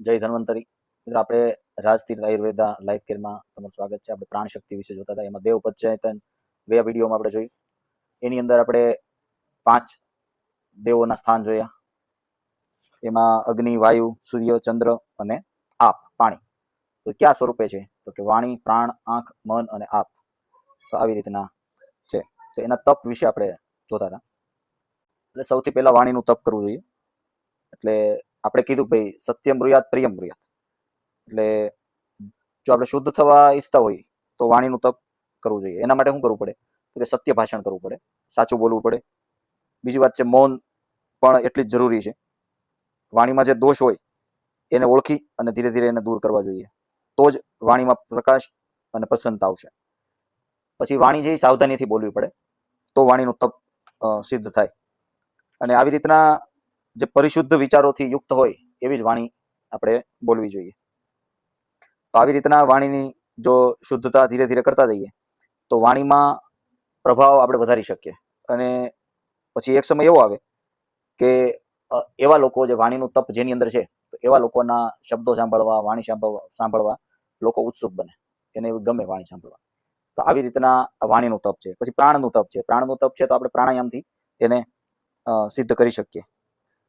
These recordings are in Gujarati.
જય ધન્વંતરી. મિત્રો, આપણે રાજતીર્થ આયુર્વેદા લાઈફ કેરમાં તમારું સ્વાગત છે. આપણે પ્રાણ શક્તિ વિશે જોતા હતા. એમાં દેવ પંચાયતન બે વિડીયોમાં આપણે જોયું. એની અંદર આપણે પાંચ દેવોના સ્થાન જોયા. એમાં અગ્નિ, વાયુ, સૂર્ય, ચંદ્ર અને આપ, પાણી. તો કયા સ્વરૂપે છે? તો કે વાણી, પ્રાણ, આંખ, મન અને આપ. તો આવી રીતના છે. તો એના તપ વિશે આપણે જોતા હતા. એટલે સૌથી પહેલા વાણીનું તપ કરવું જોઈએ. એટલે આપણે કીધું ભાઈ સત્યમ બ્રુયાત પ્રિયમ બ્રુયાત એટલે જો આપણે શુદ્ધ થવા ઈચ્છતા હોઈએ, તો વાણીનું તપ કરવું જોઈએ. એના માટે શું કરવું પડે? તો કે સત્ય ભાષણ કરવું પડે. સાચું બોલવું પડે. બીજી વાત છે, મૌન પણ એટલી જ જરૂરી છે. વાણીમાં જે દોષ હોય, એને ઓળખી અને ધીરે ધીરે એને દૂર કરવા જોઈએ. તો જ વાણીમાં પ્રકાશ અને પ્રસન્નતા આવશે. પછી વાણી જે સાવધાનીથી બોલવી પડે, તો વાણીનું તપ સિદ્ધ થાય. અને આવી રીતના જે પરિશુદ્ધ વિચારોથી યુક્ત હોય એવી જ વાણી આપણે બોલવી જોઈએ. તો આવી રીતના વાણીની જો શુદ્ધતા ધીરે ધીરે કરતા જઈએ, તો વાણીમાં પ્રભાવ આપણે વધારી શકીએ. અને પછી એક સમય એવો આવે કે એવા લોકો જે વાણીનું તપ જેની અંદર છે એવા લોકોના શબ્દો સાંભળવા, વાણી સાંભળવા સાંભળવા લોકો ઉત્સુક બને. એને ગમે વાણી સાંભળવા. તો આવી રીતના વાણીનું તપ છે. પછી પ્રાણનું તપ છે. પ્રાણનું તપ છે તો આપણે પ્રાણાયામથી એને સિદ્ધ કરી શકીએ.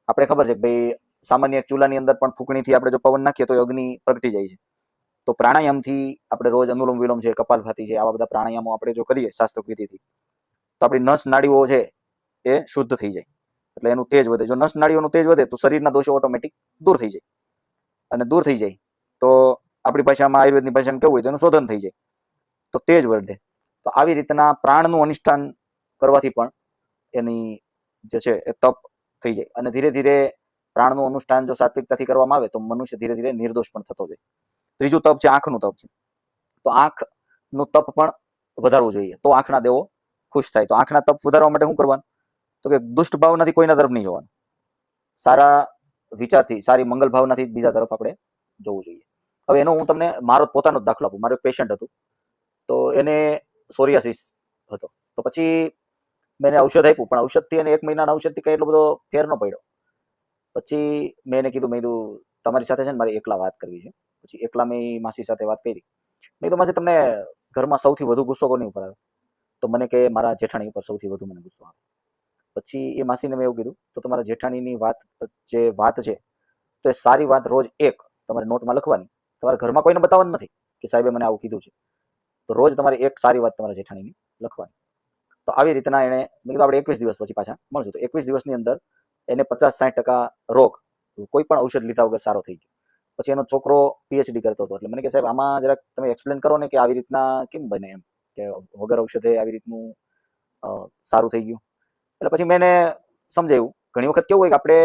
આપણે ખબર છે કે ભાઈ સામાન્ય ચૂલાની અંદર પણ ફૂંકણીથી આપણે જો પવન નાખીએ તો અગ્નિ પ્રગટી જાય છે. તો પ્રાણાયામથી આપણે રોજ અનુલોમ વિલોમ છે કપાલભાતી છે, આવા બધા પ્રાણાયામો આપણે જો કરીએ શાસ્ત્રોક વિધિથી, તો આપણી નસ નાડીઓ છે એ શુદ્ધ થઈ જાય. એટલે એનું તેજ વધે. જો નસ નાડીઓનું તેજ વધે તો શરીરના દોષો ઓટોમેટિક દૂર થઈ જાય. અને દૂર થઈ જાય તો આપણી ભાષામાં આયુર્વેદની ભાષામાં કેવું હોય તો એનું શોધન થઈ જાય. તો તેજ વધે. તો આવી રીતના પ્રાણનું અનુષ્ઠાન કરવાથી પણ એની જે છે એ તપ થઈ જાય. અને ધીરે ધીરે પ્રાણનું અનુષ્ઠાન જો સાત્વિકતાથી કરવામાં આવે તો મનુષ્ય ધીરે ધીરે નિર્દોષ પણ થતો જાય. ત્રીજું તપ છે આંખનું તપ છે. તો આંખનું તપ પણ વધારવું જોઈએ. તો આંખના દેવો ખુશ થાય. તો આંખના તપ વધારવા માટે શું કરવાનું? તો કે દુષ્ટ ભાવનાથી કોઈના તરફ નહીં જોવાનું. સારા વિચારથી, સારી મંગલ ભાવનાથી બીજા તરફ આપણે જોવું જોઈએ. હવે એનો હું તમને, મારો પોતાનો દાખલો આપું. મારો પેશન્ટ હતું. તો એને સોરિયાસિસ હતો. તો પછી મેં એને ઔષધ આપ્યું, પણ ઔષધથી અને એક મહિનાના ઔષધથી કંઈ એટલો બધો ફેર ન પડ્યો. પછી મેં એને કીધું, મેં કીધું, તમારી સાથે છે ને મારે એકલા વાત કરવી છે. પછી એકલા મેં માસી સાથે વાત કરી. મેં કીધું, માસી, તમને ઘરમાં સૌથી વધુ ગુસ્સો કોની ઉપર આવે? તો મને કે, મારા જેઠાણી ઉપર સૌથી વધુ મને ગુસ્સો આવે. પછી એ માસીને મેં એવું કીધું, તો તમારા જેઠાણીની વાત, જે વાત છે, તો એ સારી વાત રોજ એક તમારે નોટમાં લખવાની. તમારા ઘરમાં કોઈને બતાવવાનું નથી કે સાહેબે મને આવું કીધું છે. તો રોજ તમારે એક સારી વાત તમારા જેઠાણીની લખવાની. તો આવી રીતના એને, મેં કીધું આપણે એકવીસ દિવસ પછી પાછા મળશું. તો એકવીસ દિવસની અંદર એને પચાસ સાઠ ટકા રોગ કોઈ પણ ઔષધ લીધા વગર સારો થઈ ગયો. પછી એનો છોકરો પીએચડી કરતો હતો. એટલે મને કે, સાહેબ, આમાં જરાક તમે એક્સપ્લેન કરો ને કે આવી રીતના કેમ બને એમ? કે વગર ઔષધે આવી રીતનું સારું થઈ ગયું. એટલે પછી મેં એને સમજાવ્યું ઘણી વખત કેવું હોય કે આપણે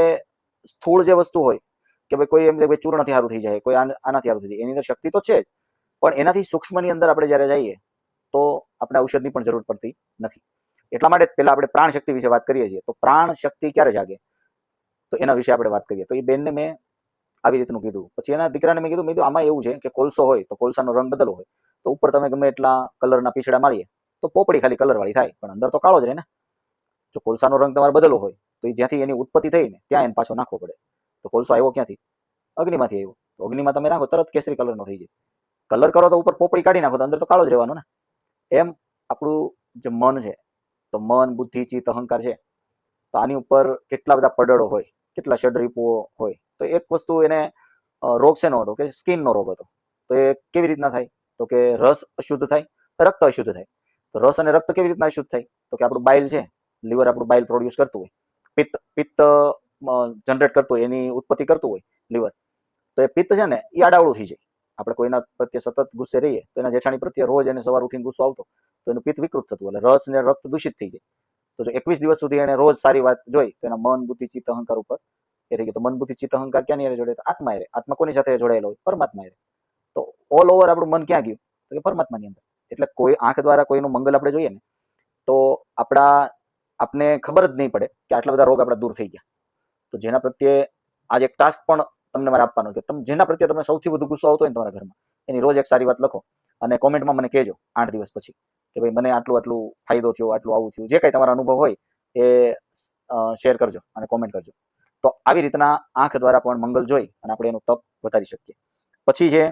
સ્થૂળ જે વસ્તુ હોય, કે ભાઈ કોઈ એમ કે ભાઈ ચૂર્ણથી સારું થઈ જાય, કોઈ આનાથી સારું થઈ જાય, એની અંદર શક્તિ તો છે જ. પણ એનાથી સૂક્ષ્મની અંદર આપણે જ્યારે જઈએ તો આપણે ઔષધની પણ જરૂર પડતી નથી. એટલા માટે પહેલા આપણે પ્રાણ શક્તિ વિશે વાત કરીએ છીએ. તો પ્રાણ શક્તિ ક્યારે જાગે? તો એના વિશે આપણે વાત કરીએ. તો એ બેનને મેં આવી રીતનું કીધું. પછી એના દીકરાને મેં કીધું મેં કીધું, આમાં એવું છે કે કોલસો હોય તો કોલસાનો રંગ બદલો હોય. તો ઉપર તમે ગમે એટલા કલરના પીછડા મારીએ, તો પોપડી ખાલી કલર વાળી થાય, પણ અંદર તો કાળો જ રહે ને. જો કોલસાનો રંગ તમારે બદલવો હોય, તો એ જ્યાંથી એની ઉત્પત્તિ થઈ ને ત્યાં એને પાછો નાખવો પડે. તો કોલસો આવ્યો ક્યાંથી? અગ્નિમાંથી આવ્યો. તો અગ્નિમાં તમે નાખો તરત કેસરી કલરનો થઈ જાય. કલર કરો તો ઉપર પોપડી કાઢી નાખો તો અંદર તો કાળો જ રહેવાનો ને. એમ આપણું જે મન છે, તો મન, બુદ્ધિ, ચિત્ત, અહંકાર છે, તો આની ઉપર કેટલા બધા પડળો હોય, કેટલા ષડરીપુઓ હોય, તો એક વસ્તુ એને રોગ શેનો હતો કે સ્કિનનો રોગ હતો, તો એ કેવી રીતના થાય, તો કે રસ અશુદ્ધ થાય રક્ત અશુદ્ધ થાય, તો રસ અને રક્ત કેવી રીતના અશુદ્ધ થાય, તો કે આપણું બાઇલ છે લીવર આપણું બાઇલ પ્રોડ્યુસ કરતું હોય, પિત્ત પિત્ત જનરેટ કરતું હોય, એની ઉત્પત્તિ કરતું હોય લીવર તો એ પિત્ત છે ને એ આડાવડું થઈ જાય આપણે કોઈના પ્રત્યે સતત ગુસ્સે રહીએ, તો એના જેઠાણી પ્રત્યે રોજ એને સવાર ઉઠીને ગુસ્સો આવતો, તો એનું પિત્ત વિકૃત થતું, એટલે રસ ને રક્ત દૂષિત થઈ જાય. તો જો એકવીસ દિવસ સુધી એને રોજ સારી વાત જોઈ, તો એના મન, બુદ્ધિ, ચિત્ત, અહંકાર ઉપર એ થઈ ગયું. તો મન, બુદ્ધિ, ચિત્ત, અહંકાર ક્યાં ની જોડે આત્મા રે આત્મા કોની સાથે જોડાયેલો હોય? પરમાત્મા રે તો ઓલ ઓવર આપણું મન ક્યાં ગયું? તો કે પરમાત્માની અંદર. એટલે કોઈ આંખ દ્વારા કોઈનું મંગલ આપણે જોઈએ ને, તો આપણા, આપને ખબર જ નહીં પડે કે આટલા બધા રોગ આપણા દૂર થઈ ગયા. તો જેના પ્રત્યે આજે એક ટાસ્ક પણ તમને મારે આપવાનો છે. તમે જેના પ્રત્યે તમને સૌથી વધુ ગુસ્સો આવતો હોય ને તમારા ઘરમાં, એની રોજ એક સારી વાત લખો અને કોમેન્ટમાં મને કહેજો આઠ દિવસ પછી કે ભાઈ મને આટલું આટલું ફાયદો થયો, આટલું આવું થયું. જે કાંઈ તમારો અનુભવ હોય એ શેર કરજો અને કોમેન્ટ કરજો. તો આવી રીતના આંખ દ્વારા પણ મંગલ જોઈ અને આપણે એનું તપ વધારી શકીએ. પછી છે,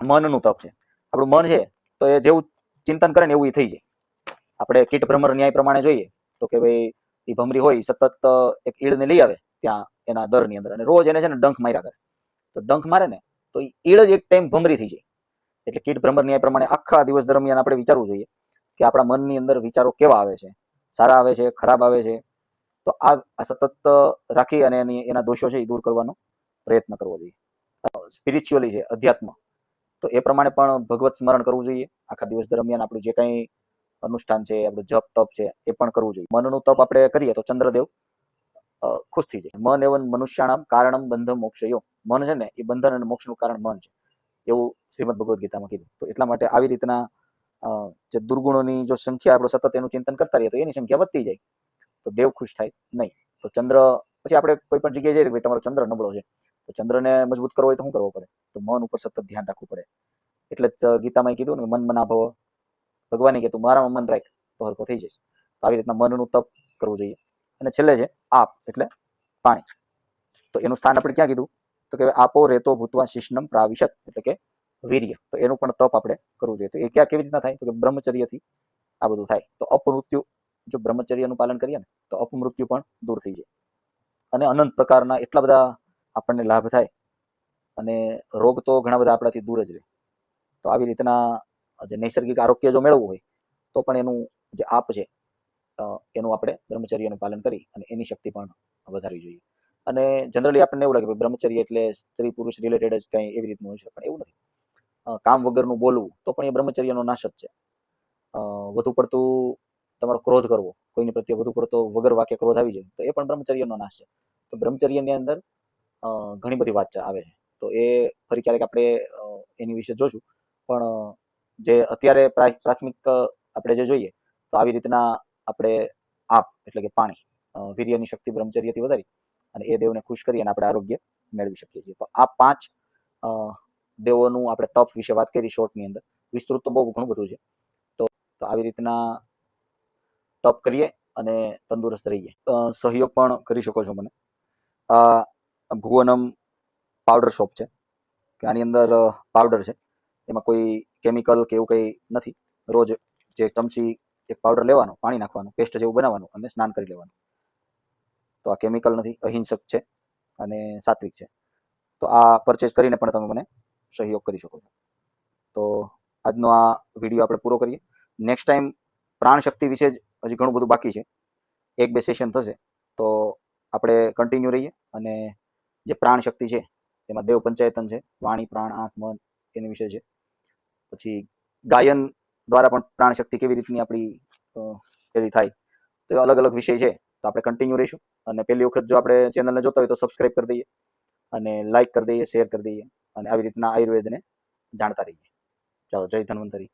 મનનું તપ છે. આપણું મન છે તો એ જેવું ચિંતન કરે ને એવું એ થઈ જાય. આપણે કીટ ભ્રમર ન્યાય પ્રમાણે જોઈએ તો કે ભાઈ એ ભમરી હોય, સતત એક ઈળને લઈ આવે ત્યાં એના દરની અંદર અને રોજ એને છે ને ડંખ માર્યા કરે. તો ડંખ મારે ને તો ઈળ જ એક ટાઈમ ભમરી થઈ જાય. એટલે કીટ ભ્રમર ન્યાય પ્રમાણે આખા દિવસ દરમિયાન આપણે વિચારવું જોઈએ કે આપણા મનની અંદર વિચારો કેવા આવે છે. સારા આવે છે, ખરાબ આવે છે. તો આ આ સતત રાખી અને એની એના દોષો છે એ દૂર કરવાનો પ્રયત્ન કરવો જોઈએ. સ્પિરિચ્યુઅલી છે, અધ્યાત્મ. તો એ પ્રમાણે પણ ભગવત સ્મરણ કરવું જોઈએ. આખા દિવસ દરમિયાન આપણું જે કંઈ અનુષ્ઠાન છે, આપણું જપ તપ છે, એ પણ કરવું જોઈએ. મનનું તપ આપણે કરીએ તો ચંદ્રદેવ ખુશ થઈ જાય. મન એવન મનુષ્યાણામ કારણમ બંધ મોક્ષયો. મન છે ને, એ બંધન અને મોક્ષનું કારણ મન છે. એવું શ્રીમદ ભગવદ્ ગીતામાં કીધું. તો એટલા માટે આવી રીતના જે દુર્ગુણોની જો સંખ્યા આપણે સતત એનું ચિંતન કરતા રહીએ તો એની સંખ્યા વધતી જાય. તો દેવ ખુશ થાય? નહીં. તો ચંદ્ર, પછી આપણે કોઈ પણ જગ્યાએ જઈએ કે ભાઈ તમારો ચંદ્ર નબળો છે. તો ચંદ્રને મજબૂત કરવો હોય તો શું કરવો પડે? તો મન ઉપર સતત ધ્યાન રાખવું પડે. એટલે જ ગીતામાં કીધું ને મન મના ભવ. ભગવાને તું મારામાં મન રાખ, તો હરકો થઈ જઈશ. આવી રીતના મનનું તપ કરવું જોઈએ. અને છેલ્લે છે આપ, એટલે પાણી. તો એનું સ્થાન આપણે ક્યાં કીધું? તો કે આપો રેતો ભૂતવા શિષ્ણમ પ્રાવિશત, એટલે કે વીર્ય. તો એનું પણ તપ આપણે કરવું જોઈએ. તો એ ક્યાં કેવી રીતના થાય? તો કે બ્રહ્મચર્યથી આ બધું થાય. તો અપમૃત્યુ, જો બ્રહ્મચર્યનું પાલન કરીએ ને, તો અપમૃત્યુ પણ દૂર થઈ જાય. અને અનંત પ્રકારના એટલા બધા આપણને લાભ થાય. અને રોગ તો ઘણા બધા આપણાથી દૂર જ રહે. તો આવી રીતના જે નૈસર્ગિક આરોગ્ય જો મેળવવું હોય, તો પણ એનું જે આપ છે એનું આપણે બ્રહ્મચર્યનું પાલન કરી અને એની શક્તિ પણ વધારવી જોઈએ. અને જનરલી આપણને એવું લાગે કે બ્રહ્મચર્ય એટલે સ્ત્રી પુરુષ રિલેટેડ જ કંઈ એવી રીતનું હોય છે, પણ એવું નથી. કામ વગરનું બોલવું તો પણ એ બ્રહ્મચર્યનો નાશ જ છે. વધુ પડતું તમારો ક્રોધ કરવો, કોઈની પ્રત્યે વધુ પડતો વગર વાક્ય ક્રોધ આવી જાય, તો એ પણ બ્રહ્મચર્યનો નાશ છે. તો બ્રહ્મચર્યની અંદર ઘણી બધી વાત આવે છે. તો એ ફરી ક્યારેક આપણે એની વિશે જોશું. પણ જે અત્યારે પ્રા- પ્રાથમિક આપણે જે જોઈએ, તો આવી રીતના આપણે આપ, એટલે કે પાણી વીર્યની શક્તિ, બ્રહ્મચર્યથી વધારી અને એ દેવને ખુશ કરી અને આપણે આરોગ્ય મેળવી શકીએ છીએ. તો આ પાંચ દેવોનું આપણે તપ વિશે વાત કરી શોર્ટની અંદર. વિસ્તૃત તો બહુ ઘણું બધું છે. તો આવી રીતના તપ કરીએ અને તંદુરસ્ત રહીએ. સહયોગ પણ કરી શકો છો મને. આ ભુવનમ પાવડર શોપ છે, કે આની અંદર પાવડર છે. એમાં કોઈ કેમિકલ કે એવું કંઈ નથી. રોજ જે ચમચી એક પાવડર લેવાનો, પાણી નાખવાનું પેસ્ટ જેવું બનાવવાનું અને સ્નાન કરી લેવાનું. તો આ કેમિકલ નથી, અહિંસક છે અને સાત્વિક છે. તો આ પરચેસ કરીને પણ તમે મને સહયોગ કરી શકો છો. તો આજનો આ વીડિયો આપણે પૂરો કરીએ. નેક્સ્ટ ટાઈમ પ્રાણ શક્તિ વિશે જ હજી ઘણું બધું બાકી છે. એક બે સેશન થશે, તો આપણે કન્ટિન્યુ રહીએ અને જે પ્રાણ શક્તિ છે, એમાં દેવ પંચાયતન છે, વાણી, પ્રાણ, આંખ, મન એની વિશે છે. પછી ગાયન દ્વારા પણ પ્રાણ શક્તિ કેવી રીતની આપણી પેલી થાય. તો એ અલગ અલગ વિષય છે. તો આપણે કન્ટિન્યુ રહીશું. અને પહેલી વખત જો આપણે ચેનલને જોતા હોય તો સબસ્ક્રાઇબ કરી દઈએ. અને લાઈક કરી દઈએ શેર કરી દઈએ. અને આવી રીતના આયુર્વેદને જાણતા રહીએ. ચાલો, જય ધન્વંતરી.